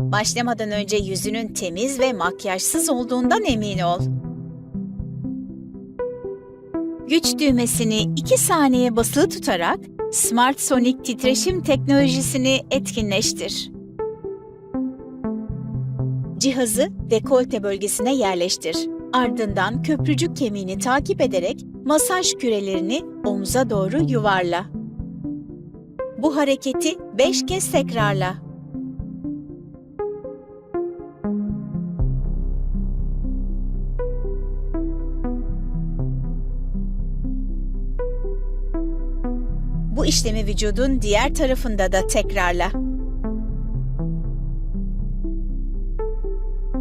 Başlamadan önce yüzünün temiz ve makyajsız olduğundan emin ol. Güç düğmesini 2 saniye basılı tutarak Smart Sonic titreşim teknolojisini etkinleştir. Cihazı dekolte bölgesine yerleştir. Ardından köprücük kemiğini takip ederek masaj kürelerini omuza doğru yuvarla. Bu hareketi 5 kez tekrarla. Bu işlemi vücudun diğer tarafında da tekrarla.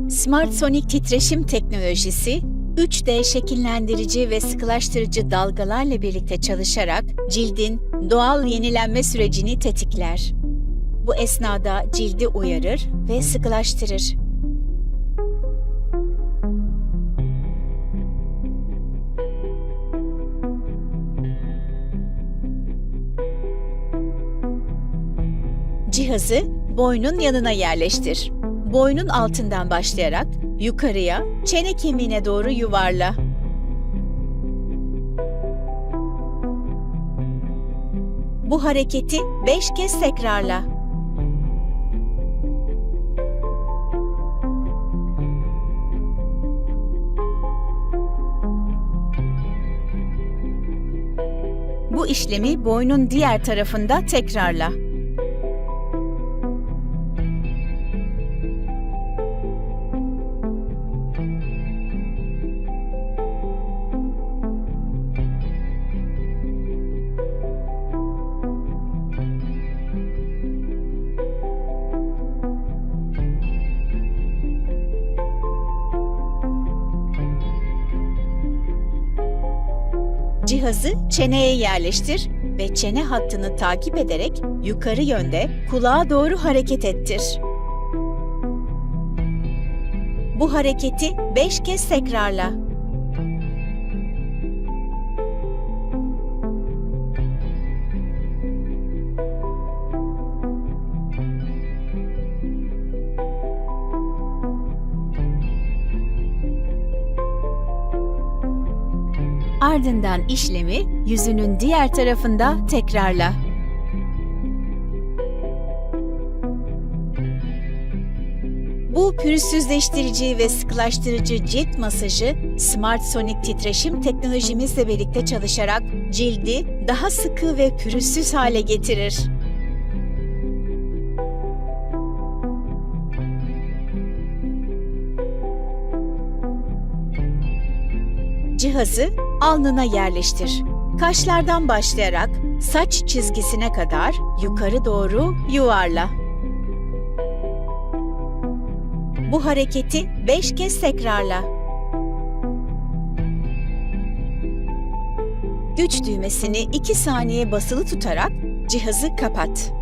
Smart Sonic titreşim teknolojisi 3D şekillendirici ve sıkılaştırıcı dalgalarla birlikte çalışarak cildin doğal yenilenme sürecini tetikler. Bu esnada cildi uyarır ve sıkılaştırır. Cihazı boynun yanına yerleştir. Boynun altından başlayarak yukarıya, çene kemiğine doğru yuvarla. Bu hareketi 5 kez tekrarla. Bu işlemi boynun diğer tarafında tekrarla. Cihazı çeneye yerleştir ve çene hattını takip ederek yukarı yönde kulağa doğru hareket ettir. Bu hareketi 5 kez tekrarla. Ardından işlemi yüzünün diğer tarafında tekrarla. Bu pürüzsüzleştirici ve sıkılaştırıcı cilt masajı Smart Sonic titreşim teknolojimizle birlikte çalışarak cildi daha sıkı ve pürüzsüz hale getirir. Cihazı alnına yerleştir. Kaşlardan başlayarak saç çizgisine kadar yukarı doğru yuvarla. Bu hareketi 5 kez tekrarla. Güç düğmesini 2 saniye basılı tutarak cihazı kapat.